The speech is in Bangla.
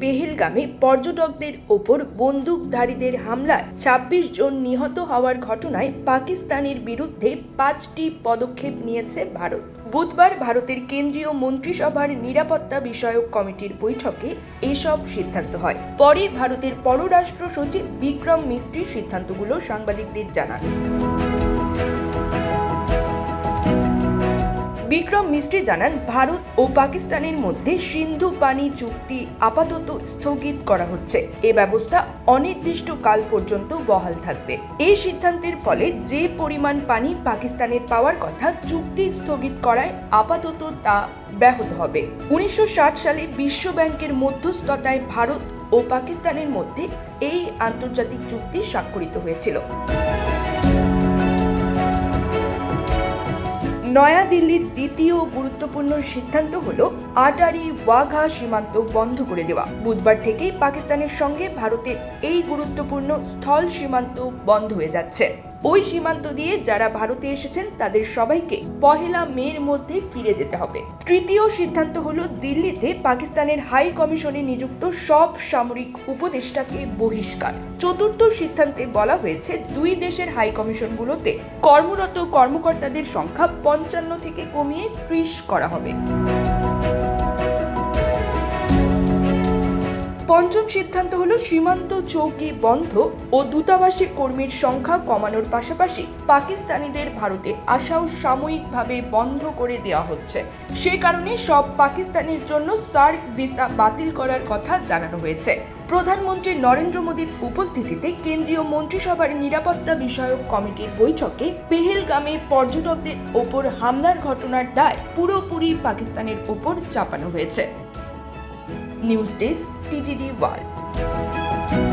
পেহেলগামে পর্যটকদের ওপর বন্দুকধারীদের হামলায় ২৬ জন নিহত হওয়ার ঘটনায় পাকিস্তানের বিরুদ্ধে পাঁচটি পদক্ষেপ নিয়েছে ভারত। বুধবার ভারতের কেন্দ্রীয় মন্ত্রিসভার নিরাপত্তা বিষয়ক কমিটির বৈঠকে এসব সিদ্ধান্ত হয়। পরে ভারতের পররাষ্ট্র সচিব বিক্রম মিস্ত্রি সিদ্ধান্তগুলো সাংবাদিকদের জানান। বিক্রম মিস্ত্রি জানান, ভারত ও পাকিস্তানের মধ্যে সিন্ধু পানি চুক্তি আপাতত স্থগিত করা হচ্ছে। এ ব্যবস্থা অনির্দিষ্টকাল পর্যন্ত বহাল থাকবে। এই সিদ্ধান্তের ফলে যে পরিমাণ পানি পাকিস্তানের পাওয়ার কথা চুক্তি স্থগিত করায় আপাতত তা ব্যাহত হবে। উনিশশো ষাট সালে বিশ্ব ব্যাংকের মধ্যস্থতায় ভারত ও পাকিস্তানের মধ্যে এই আন্তর্জাতিক চুক্তি স্বাক্ষরিত হয়েছিল। নয়াদিল্লির দ্বিতীয় গুরুত্বপূর্ণ সিদ্ধান্ত হল আটারি ওয়াঘা সীমান্ত বন্ধ করে দেওয়া। বুধবার থেকেই পাকিস্তানের সঙ্গে ভারতের এই গুরুত্বপূর্ণ স্থল সীমান্ত বন্ধ হয়ে যাচ্ছে। ওই সীমান্ত দিয়ে যারা ভারতে এসেছেন, তাদের সবাইকে পহেলা মের মধ্যে ফিরে যেতে হবে। তৃতীয় সিদ্ধান্ত হলো দিল্লিতে পাকিস্তানের হাই কমিশনে নিযুক্ত সব সামরিক উপদেষ্টাকে বহিষ্কার। চতুর্থ সিদ্ধান্তে বলা হয়েছে, দুই দেশের হাই কমিশনগুলোতে কর্মরত কর্মকর্তাদের সংখ্যা পঞ্চান্ন থেকে কমিয়ে ত্রিশ করা হবে। পঞ্চম সিদ্ধান্ত হলো সীমান্ত চৌকি বন্ধ ও দূতাবাসের কর্মীর সংখ্যা কমানোর পাশাপাশি পাকিস্তানিদের ভারতে আসাও সাময়িকভাবে বন্ধ করে দেওয়া হচ্ছে। সে কারণে সব পাকিস্তানের জন্য সার্ক ভিসা বাতিল করার কথা জানানো হয়েছে। প্রধানমন্ত্রী নরেন্দ্র মোদীর উপস্থিতিতে কেন্দ্রীয় মন্ত্রিসভার নিরাপত্তা বিষয়ক কমিটির বৈঠকে পেহেলগামে পর্যটকদের ওপর হামলার ঘটনার দায় পুরোপুরি পাকিস্তানের ওপর চাপানো হয়েছে। News Desk, TGD World.